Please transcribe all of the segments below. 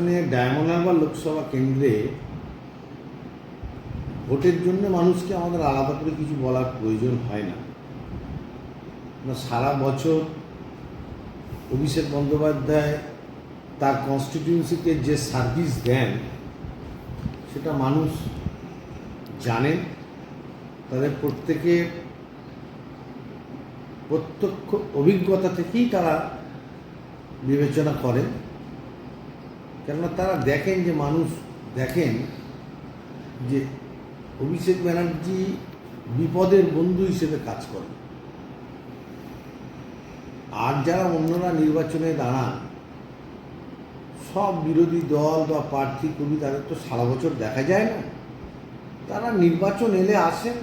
নিয়ে ডায়মন্ড লোকসভা কেন্দ্রে ভোটের জন্য মানুষকে আমাদের আলাদা করে কিছু বলার প্রয়োজন হয় না। সারা বছর অভিষেক বন্দ্যোপাধ্যায় তার কনস্টিটিউন্সিতে যে সার্ভিস দেন, সেটা মানুষ জানেন। তাদের প্রত্যেকের প্রত্যক্ষ অভিজ্ঞতা থেকেই তারা বিবেচনা করেন। কেননা তারা দেখেন যে মানুষ দেখেন যে অভিষেক ব্যানার্জি বিপদের বন্ধু হিসেবে কাজ করে আর যারা অন্যরা নির্বাচনে দাঁড়ান, সব বিরোধী দল বা প্রার্থী কবি তাদের তো সারা বছর দেখা যায় না। তারা নির্বাচন এলে আসেন,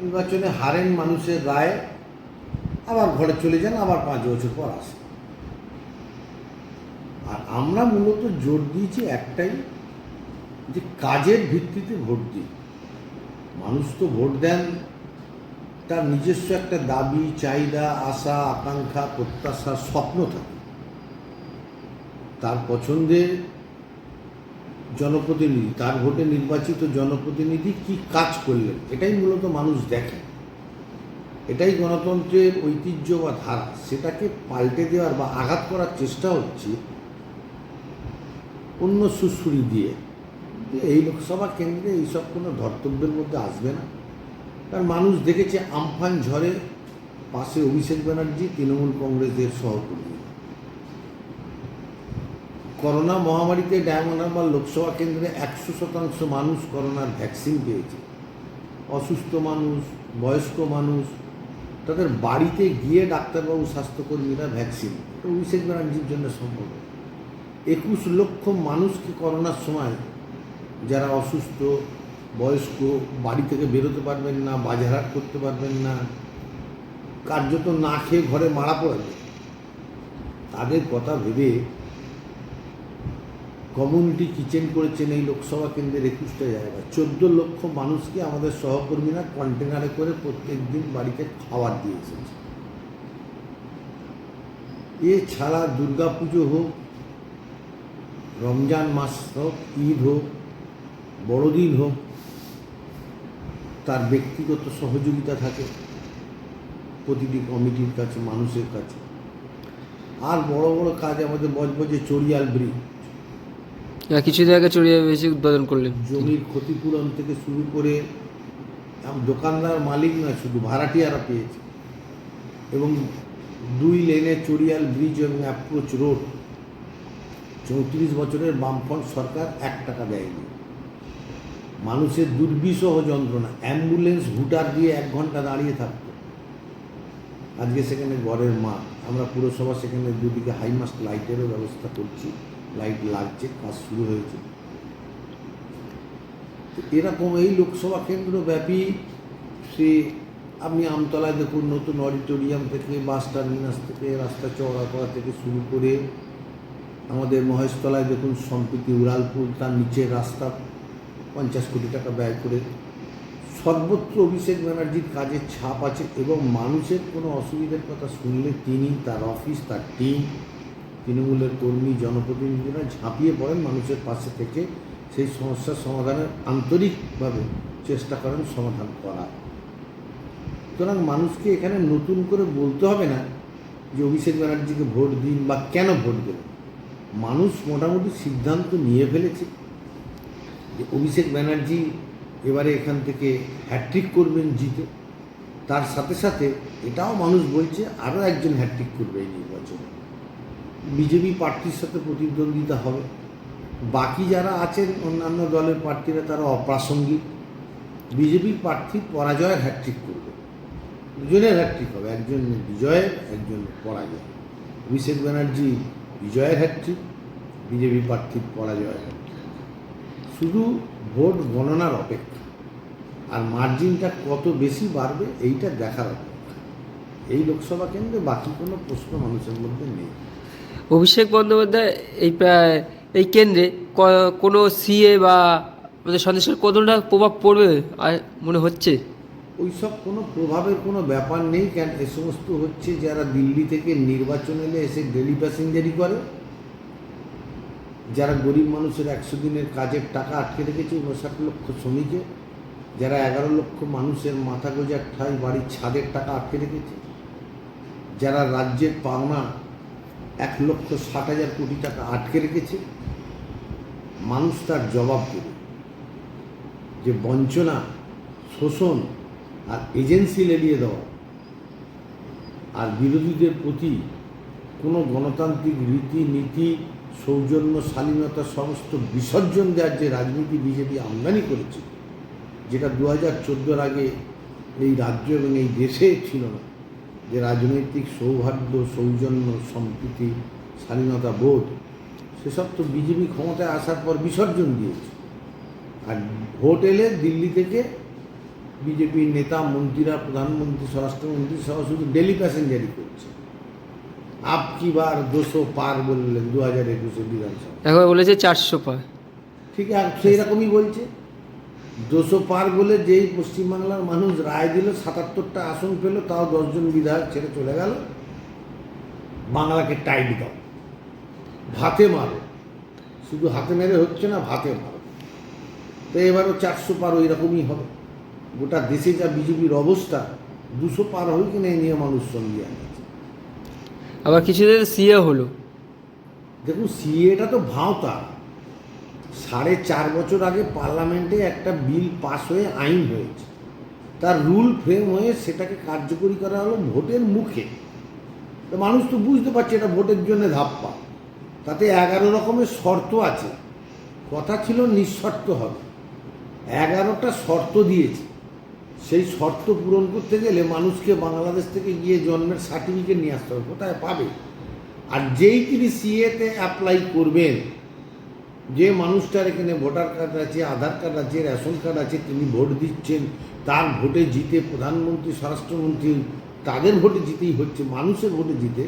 নির্বাচনে হারেন মানুষের রায়, আবার ঘরে চলে যান, আবার পাঁচ বছর পর আসেন। আর আমরা মূলত জোর দিয়েছি একটাই, যে কাজের ভিত্তিতে ভোট দিই। মানুষ তো ভোট দেন, তার নিজস্ব একটা দাবি, চাহিদা, আশা, আকাঙ্ক্ষা প্রত্যাশা স্বপ্ন থাকে। তার পছন্দের জনপ্রতিনিধি, তার ভোটে নির্বাচিত জনপ্রতিনিধি কি কাজ করলেন, এটাই মূলত মানুষ দেখে। এটাই গণতন্ত্রের ঐতিহ্য বা ধারা, সেটাকে পাল্টে দেওয়ার বা আঘাত করার চেষ্টা হচ্ছে অন্য সুশ্রুরি দিয়ে। এই লোকসভা কেন্দ্রে এইসব কোনো ধর্তব্যের মধ্যে আসবে না। কারণ মানুষ দেখেছে আমফান ঝড়ে পাশে অভিষেক ব্যানার্জি, তৃণমূল কংগ্রেসের সহকর্মী। করোনা মহামারীতে ডায়মন্ড লোকসভা কেন্দ্রে একশো শতাংশ মানুষ করোনার ভ্যাকসিন পেয়েছে। অসুস্থ মানুষ, বয়স্ক মানুষ, তাদের বাড়িতে গিয়ে ডাক্তারবাবু, স্বাস্থ্যকর্মীরা ভ্যাকসিন। অভিষেক ব্যানার্জির জন্য সম্ভব একুশ লক্ষ মানুষকে করোনার সময় যারা অসুস্থ, বয়স্ক, বাড়ি থেকে বেরোতে পারবেন না বাজারহাট করতে পারবেন না, কার্যত না খেয়ে ঘরে মারা পড়বে তাদের কথা ভেবে কমিউনিটি কিচেন করেছেন এই লোকসভা কেন্দ্রের একুশটা জায়গা চোদ্দ লক্ষ মানুষকে আমাদের সহকর্মীরা কন্টেনারে করে প্রত্যেক দিন বাড়িতে খাবার দিয়ে এসেছে। এছাড়া দুর্গা পুজো হোক রমজান মাস হোক ঈদ হোক বড়দিন হোক তার ব্যক্তিগত সহযোগিতা থাকে প্রতিটি কমিটির কাছে মানুষের কাছে। আর বড় বড় কাজ আমাদের বজবজে চড়িয়াল ব্রিজ। আর কিছু জায়গায় চড়িয়ে বেশি উদ্বোধন করলেন। জমির ক্ষতিপূরণ থেকে শুরু করে দোকানদার মালিক না শুধু ভাড়াটিয়ারা পেয়েছে। এবং দুই লেনে চড়িয়াল ব্রিজ এবং অ্যাপ্রোচ রোড চৌত্রিশ বছরের বামফ্রন্ট সরকার এক টাকা দেয়নি। মানুষের দুর্বিষহ যন্ত্রণা, অ্যাম্বুলেন্স, হুটার দিয়ে এক ঘণ্টা দাঁড়িয়ে থাকতো। আজকে সেখানে ঘরের মা আমরা পুরসভা সেখানে দুদিকে হাইমাস্ট লাইটেরও ব্যবস্থা করছি। লাইট লাগছে, কাজ শুরু হয়েছে। এরকম এই লোকসভা কেন্দ্র ব্যাপী সে আপনি আমতলায় দেখুন, নতুন অডিটোরিয়াম থেকে বাস টার্মিনাস থেকে, রাস্তা চওড়া করা থেকে শুরু করে আমাদের মহেশতলায় দেখুন সম্প্রীতি উড়ালপুর, তার নিচের রাস্তা পঞ্চাশ কোটি টাকা ব্যয় করে সর্বত্র অভিষেক ব্যানার্জির কাজের ছাপ আছে এবং মানুষের কোনো অসুবিধার কথা শুনলে তিনি, তার অফিস, তার টিম তৃণমূলের কর্মী, জনপ্রতিনিধিরা ঝাঁপিয়ে পড়েন মানুষের পাশে থেকে। সেই সমস্যার সমাধানের আন্তরিকভাবে চেষ্টা করেন সমাধান করা। সুতরাং মানুষকে এখানে নতুন করে বলতে হবে না যে অভিষেক ব্যানার্জিকে ভোট দিন বা কেন ভোট দেবেন। মানুষ মোটামুটি সিদ্ধান্ত নিয়ে ফেলেছে যে অভিষেক ব্যানার্জি এবারে এখান থেকে হ্যাট্রিক করবেন জিতে। তার সাথে সাথে এটাও মানুষ বলছে আরও একজন হ্যাট্রিক করবে এই নির্বাচনে। বিজেপি প্রার্থীর সাথে প্রতিদ্বন্দ্বিতা হবে। বাকি যারা আছেন অন্যান্য দলের প্রার্থীরা তারা অপ্রাসঙ্গিক। বিজেপি প্রার্থী পরাজয়ের হ্যাট্রিক করবে। দুজনের হ্যাট্রিক হবে, একজন বিজয়ের, একজন পরাজয় অভিষেক ব্যানার্জি বিজয়ের হ্যাট্রিক বিজেপি প্রার্থীর পরাজয়ের হ্যাট্রিক শুধু ভোট গণনার অপেক্ষা, আর মার্জিনটা কত বেশি বাড়বে এইটা দেখার অপেক্ষা। এই লোকসভা কেন্দ্রে বাকি কোনো প্রশ্ন মানুষের মধ্যে নেই। অভিষেক বন্দ্যোপাধ্যায়, এই এই কেন্দ্রে কোনো সিএ বা আমাদের সন্দেশের কতটা প্রভাব পড়বে মনে হচ্ছে? ওইসব কোনো প্রভাবের কোনো ব্যাপার নেই, কেন এ সমস্ত হচ্ছে যারা দিল্লি থেকে নির্বাচন এলে এসে ডেলি প্যাসেঞ্জারি করে। যারা গরিব মানুষের একশো দিনের কাজের টাকা আটকে রেখেছে উনষাট লক্ষ শ্রমিকে, যারা এগারো লক্ষ মানুষের মাথা গোজার ঠাই বাড়ির ছাদের টাকা আটকে রেখেছে, যারা রাজ্যের পাওনা এক লক্ষ ষাট হাজার কোটি টাকা আটকে রেখেছে, মানুষ তার জবাব দেবে যে বঞ্চনা, শোষণ আর এজেন্সি লেলিয়ে দেওয়া আর বিরোধীদের প্রতি কোনো গণতান্ত্রিক রীতি, নীতি, সৌজন্য, শালীনতা সমস্ত বিসর্জন দেওয়ার যে রাজনীতি বিজেপি আমদানি করেছে, যেটা দু হাজার চোদ্দোর আগে এই রাজ্য এবং এই দেশে ছিল না। যে রাজনৈতিক সৌহার্দ্য, সৌজন্য, সম্প্রীতি স্বাধীনতা বোধ, সেসব তো বিজেপি ক্ষমতায় আসার পর বিসর্জন দিয়েছে। আর ভোট এলে দিল্লি থেকে বিজেপির নেতা মন্ত্রীরা প্রধানমন্ত্রী স্বরাষ্ট্রমন্ত্রী সহ শুধু ডেলি প্যাসেঞ্জারি করছে। আপ কি বার দুশো পার বললেন দু হাজার একুশে বিধানসভা। এখন বলেছে চারশো পার। ঠিক আছে সেই রকমই বলছে। দুশো পার বলে যেই পশ্চিমবাংলার মানুষ রায় দিল সাতাত্তরটা আসন পেল তাও দশজন বিধায়ক ছেড়ে চলে গেল। বাংলাকে টাইট দাও। ভাতে মারো। শুধু হাতে মেরে হচ্ছে না ভাতে মারো। তো এবারও চারশো পার ওই রকমই হবে। গোটা দেশে যা বিজেপির অবস্থা দুশো পার হবে কিনা নিয়ে মানুষ সঙ্গে আবার কিছুদিন সিএ হলো। দেখুন সিএটা তো ভাঁওতা। সাড়ে চার বছর আগে পার্লামেন্টে একটা বিল পাস হয়ে আইন হয়েছে। তার রুল ফ্রেম হয়ে সেটাকে কার্যকরী করা হলো ভোটের মুখে। তো মানুষ তো বুঝতে পারছে এটা ভোটের জন্য ধাপ্পা। তাতে এগারো রকমের শর্ত আছে। কথা ছিল নিঃশর্ত হবে। এগারোটা শর্ত দিয়েছে। সেই শর্ত পূরণ করতে গেলে মানুষকে বাংলাদেশ থেকে গিয়ে জন্মের সার্টিফিকেট নিয়ে আসতে হবে, কোথায় পাবে? আর যেই তিনি সিএতে অ্যাপ্লাই করবেন, যে মানুষটার এখানে ভোটার কার্ড আছে আধার কার্ড আছে রেশন কার্ড আছে, তিনি ভোট দিচ্ছেন, তার ভোটে জিতে প্রধানমন্ত্রী, স্বরাষ্ট্রমন্ত্রী, তাদের ভোটে জিতেই হচ্ছে, মানুষের ভোটে জিতে,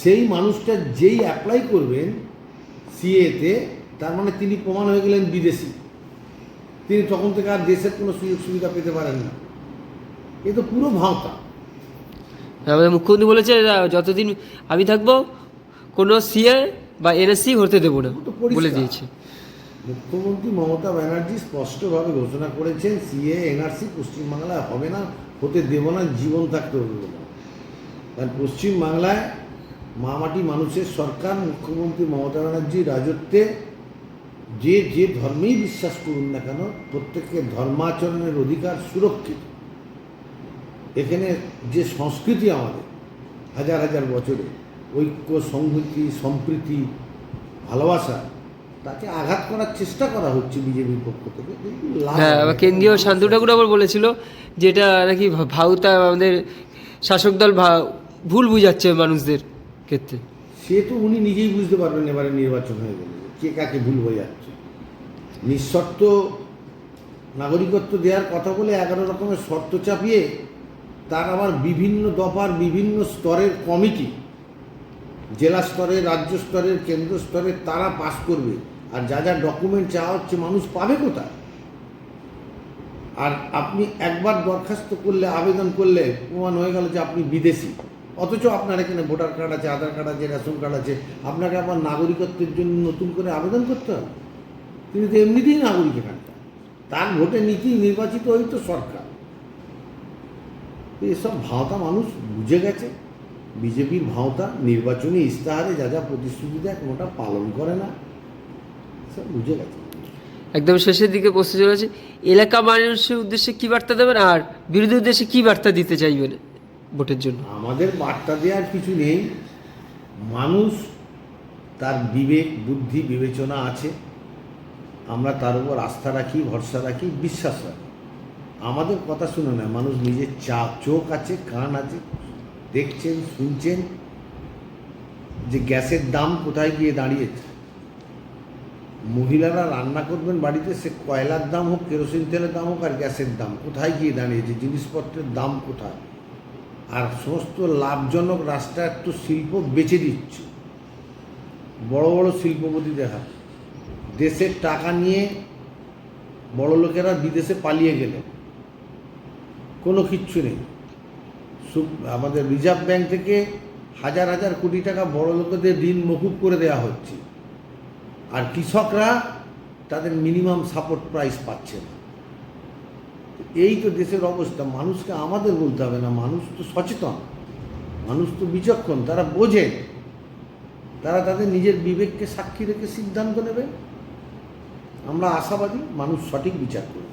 সেই মানুষটা যেই অ্যাপ্লাই করবেন সিএতে তার মানে তিনি প্রমাণ হয়ে গেলেন বিদেশি। তিনি তখন থেকে আর দেশের কোনো সুযোগ সুবিধা পেতে পারেন না এ তো পুরো ভাঁওতা। আমাদের মুখ্যমন্ত্রী বলেছে যতদিন আমি থাকব কোনো সিএ বা এনএসসি হতে দেবো না বলে দিয়েছে। মুখ্যমন্ত্রী মমতা ব্যানার্জি স্পষ্টভাবে ঘোষণা করেছেন সিএ এনআরসি পশ্চিমবাংলায় হবে না হতে দেব না জীবন থাকতে হবে না কারণ পশ্চিমবাংলায় মামাটি মানুষের সরকার মুখ্যমন্ত্রী মমতা ব্যানার্জির রাজত্বে যে যে ধর্মেই বিশ্বাস করুন না কেন প্রত্যেকের ধর্মাচরণের অধিকার সুরক্ষিত। এখানে যে সংস্কৃতি আমাদের হাজার হাজার বছরে ঐক্য সংহতি সম্প্রীতি ভালোবাসা তাকে আঘাত করার চেষ্টা করা হচ্ছে বিজেপির পক্ষ থেকে। হ্যাঁ। কেন্দ্রীয় শান্ত ঠাকুর আবার বলেছিল যেটা নাকি ভাউতা আমাদের শাসক দল ভুল বুঝাচ্ছে মানুষদের ক্ষেত্রে। সে তো উনি নিজেই বুঝতে পারবেন এবারে নির্বাচন হয়ে গেলে কে কাকে ভুল বোঝাচ্ছে। নিঃশর্ত নাগরিকত্ব দেওয়ার কথা বলে এগারো রকমের শর্ত চাপিয়ে তার আবার বিভিন্ন দফার বিভিন্ন স্তরের কমিটি, জেলা স্তরের রাজ্য স্তরের কেন্দ্র স্তরের তারা পাস করবে। আর যা যা ডকুমেন্ট চাওয়া হচ্ছে মানুষ পাবে কোথায়? আর আপনি একবার দরখাস্ত করলে, আবেদন করলে প্রমাণ হয়ে গেল যে আপনি বিদেশি। অথচ আপনার এখানে ভোটার কার্ড আছে, আধার কার্ড আছে, রেশন কার্ড আছে। আপনাকে আবার নাগরিকত্বের জন্য নতুন করে আবেদন করতে হবে। তিনি তো এমনিতেই নাগরিক এখানকার তার ভোটে নীতি নির্বাচিত হয়তো সরকার। এসব ভাওতা মানুষ বুঝে গেছে। বিজেপির ভাওতা নির্বাচনী ইস্তাহারে যা যা প্রতিশ্রুতি দেয় কোনোটা পালন করে না। সব বুঝে গেছে। একদম শেষের দিকে বসতে চলেছে এলাকা মানুষের উদ্দেশ্যে কি বার্তা দেবেন আর বিরোধী উদ্দেশ্যে কি বার্তা দিতে চাইবেন ভোটের জন্য? আমাদের বার্তা দেওয়ার কিছু নেই। মানুষ তার বিবেক বুদ্ধি বিবেচনা আছে। আমরা তার উপর আস্থা রাখি, ভরসা রাখি, বিশ্বাস রাখি। আমাদের কথা শুনে না, মানুষ নিজের চা, চোখ আছে, কান আছে, দেখছেন, শুনছেন যে গ্যাসের দাম কোথায় গিয়ে দাঁড়িয়েছে। মহিলারা রান্না করবেন বাড়িতে, সে কয়লার দাম হোক, কেরোসিন তেলের দাম হোক আর গ্যাসের দাম কোথায় গিয়ে দাঁড়িয়েছে, জিনিসপত্রের দাম কোথায়? আর সমস্ত লাভজনক রাষ্ট্রায়ত্ত শিল্প বেছে দিচ্ছে। বড় বড় শিল্পপতি দেখা দেশের টাকা নিয়ে বড় লোকেরা বিদেশে পালিয়ে গেলে কোনো কিচ্ছু নেই। আমাদের রিজার্ভ ব্যাংক থেকে হাজার হাজার কোটি টাকা বড় লোকেদের ঋণ মকুব করে দেওয়া হচ্ছে। আর কৃষকরা তাদের মিনিমাম সাপোর্ট প্রাইস পাচ্ছে না। এই তো দেশের অবস্থা। মানুষকে আমাদের বলতে হবে না। মানুষ তো সচেতন। মানুষ তো বিচক্ষণ। তারা বোঝে। তারা তাদের নিজের বিবেককে সাক্ষী রেখে সিদ্ধান্ত নেবে। আমরা আশাবাদী মানুষ সঠিক বিচার করবে